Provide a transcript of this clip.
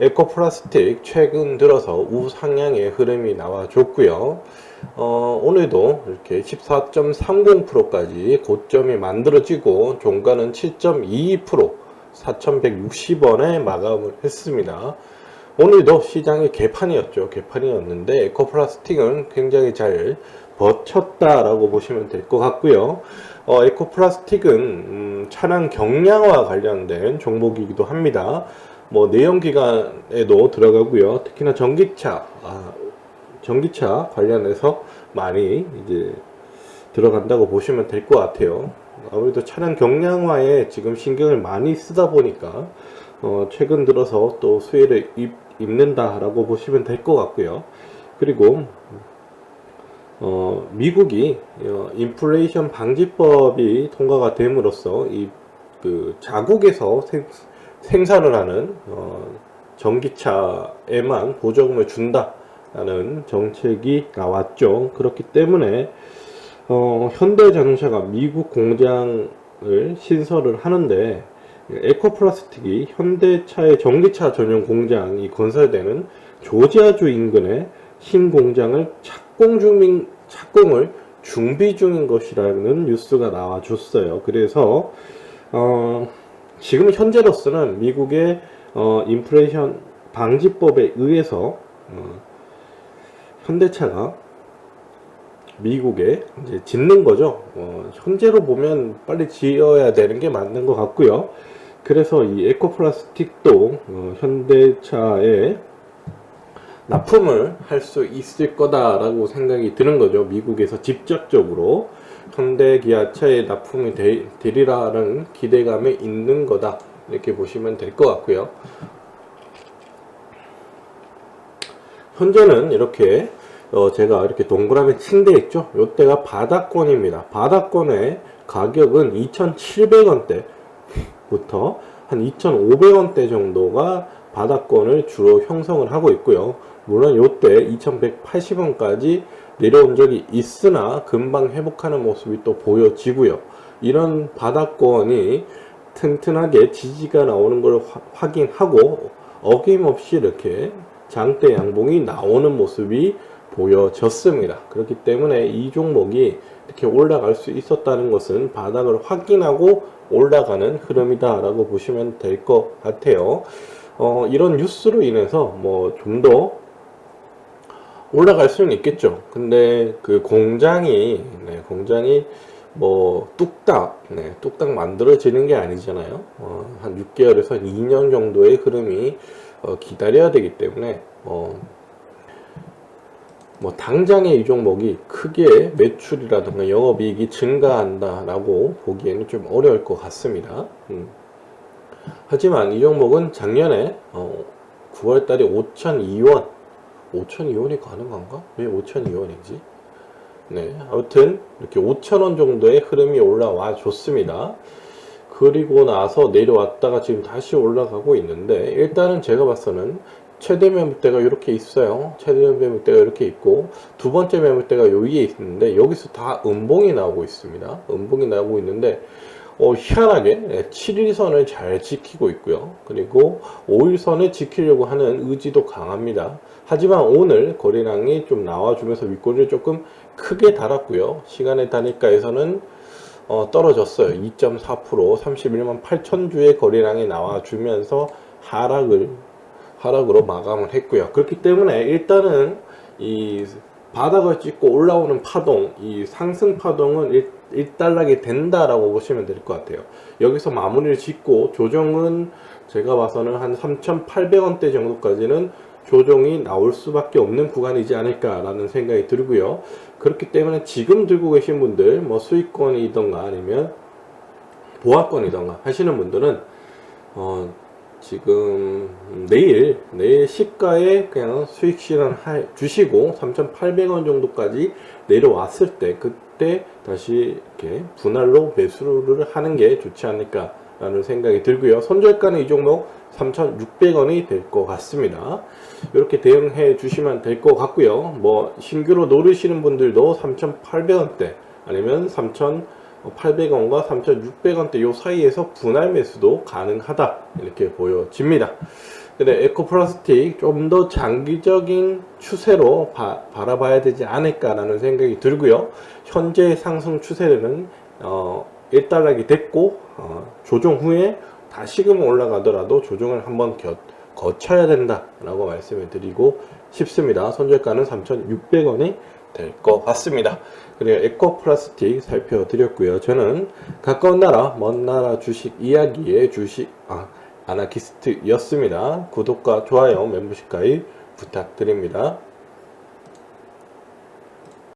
에코플라스틱 최근 들어서 우상향의 흐름이 나와줬고요. 어, 오늘도 이렇게 14.30%까지 고점이 만들어지고 종가는 7.22% 4,160원에 마감을 했습니다. 오늘도 시장이 개판이었죠. 개판이었는데 에코플라스틱은 굉장히 잘 버텼다라고 보시면 될 것 같고요. 어, 에코플라스틱은 음, 차량 경량화 관련된 종목이기도 합니다. 뭐 내연기관에도 들어가고요. 특히나 전기차, 아, 전기차 관련해서 많이 이제 들어간다고 보시면 될 것 같아요. 아무래도 차량 경량화에 지금 신경을 많이 쓰다 보니까 어, 최근 들어서 또 수혜를 입, 입는다라고 보시면 될 것 같고요. 그리고 어, 미국이 어, 인플레이션 방지법이 통과가 됨으로써 이 그 자국에서 생, 생산을 하는 어, 전기차에만 보조금을 준다라는 정책이 나왔죠. 그렇기 때문에 어, 현대자동차가 미국 공장을 신설을 하는데 에코플라스틱이 현대차의 전기차 전용 공장이 건설되는 조지아주 인근에 신공장을 착공 중인 착공을 준비 중인 것이라는 뉴스가 나와줬어요. 그래서 어, 지금 현재로서는 미국의 어, 인플레이션 방지법에 의해서 어, 현대차가 미국에 이제 짓는 거죠. 어, 현재로 보면 빨리 지어야 되는 게 맞는 것 같고요. 그래서 이 에코플라스틱도 어, 현대차에 납품을 할 수 있을 거다라고 생각이 드는 거죠. 미국에서 직접적으로 현대 기아차에 납품이 되, 되리라는 기대감이 있는 거다. 이렇게 보시면 될 것 같고요. 현재는 이렇게 어, 제가 이렇게 동그라미 친 데 있죠. 요때가 바닥권입니다. 바닥권의 가격은 2,700원대부터 한 2,500원대 정도가 바닥권을 주로 형성을 하고 있고요. 물론 요때 2,180원까지 내려온 적이 있으나 금방 회복하는 모습이 또 보여지고요. 이런 바닥권이 튼튼하게 지지가 나오는 걸 화- 확인하고 어김없이 이렇게 장대 양봉이 나오는 모습이 보여졌습니다. 그렇기 때문에 이 종목이 이렇게 올라갈 수 있었다는 것은 바닥을 확인하고 올라가는 흐름이다라고 보시면 될 것 같아요. 어, 이런 뉴스로 인해서 뭐 좀 더 올라갈 수는 있겠죠. 근데 그 공장이 네, 공장이 뭐 뚝딱 네, 뚝딱 만들어지는 게 아니잖아요. 어, 한 6개월에서 2년 정도의 흐름이 어, 기다려야 되기 때문에 어, 뭐 당장의 이 종목이 크게 매출이라든가 영업이익이 증가한다라고 보기에는 좀 어려울 것 같습니다. 음. 하지만 이 종목은 작년에 어, 9월달에 5,002원, 5,002원이 가능한가? 왜 5,002원이지? 네, 아무튼 이렇게 5,000원 정도의 흐름이 올라와 줬습니다. 그리고 나서 내려왔다가 지금 다시 올라가고 있는데 일단은 제가 봐서는 최대 매물대가 이렇게 있어요. 최대 매물대가 이렇게 있고 두 번째 매물대가 여기에 있는데 여기서 다 음봉이 나오고 있습니다. 음봉이 나오고 있는데 어, 희한하게 7일선을 잘 지키고 있고요. 그리고 5일선을 지키려고 하는 의지도 강합니다. 하지만 오늘 거래량이 좀 나와주면서 윗꼬리를 조금 크게 달았고요. 시간의 단위가에서는 어, 떨어졌어요. 2.4% 31만 8천 주의 거래량이 나와주면서 하락을 하락으로 마감을 했고요. 그렇기 때문에 일단은 이 바닥을 찍고 올라오는 파동, 이 상승 파동은 일, 일단락이 된다라고 보시면 될 것 같아요. 여기서 마무리를 짓고 조정은 제가 봐서는 한 3,800원대 정도까지는 조정이 나올 수밖에 없는 구간이지 않을까라는 생각이 들고요. 그렇기 때문에 지금 들고 계신 분들, 뭐 수익권이던가 아니면 보합권이던가 하시는 분들은 어, 지금 내일 내일 시가에 그냥 수익 실현 주시고 3,800원 정도까지 내려왔을 때 그때 다시 이렇게 분할로 매수를 하는 게 좋지 않을까 라는 생각이 들고요. 손절가는 이 종목 3,600원이 될 것 같습니다. 이렇게 대응해 주시면 될 것 같고요. 뭐 신규로 노리시는 분들도 3,800원대 아니면 3,800원과 3,600원대 요 사이에서 분할 매수도 가능하다 이렇게 보여집니다. 근데 에코플라스틱 좀 더 장기적인 추세로 바, 바라봐야 되지 않을까라는 생각이 들고요. 현재 상승 추세는 어, 일단락이 됐고 어, 조정 후에 다시금 올라가더라도 조정을 한번 겨, 거쳐야 된다라고 말씀을 드리고 싶습니다. 손절가는 3,600원이 될 것 같습니다. 그리고 에코 플라스틱 살펴드렸고요. 저는 가까운 나라, 먼 나라 주식 이야기의 주식 아, 아나키스트였습니다. 구독과 좋아요, 멤버십 가입 부탁드립니다.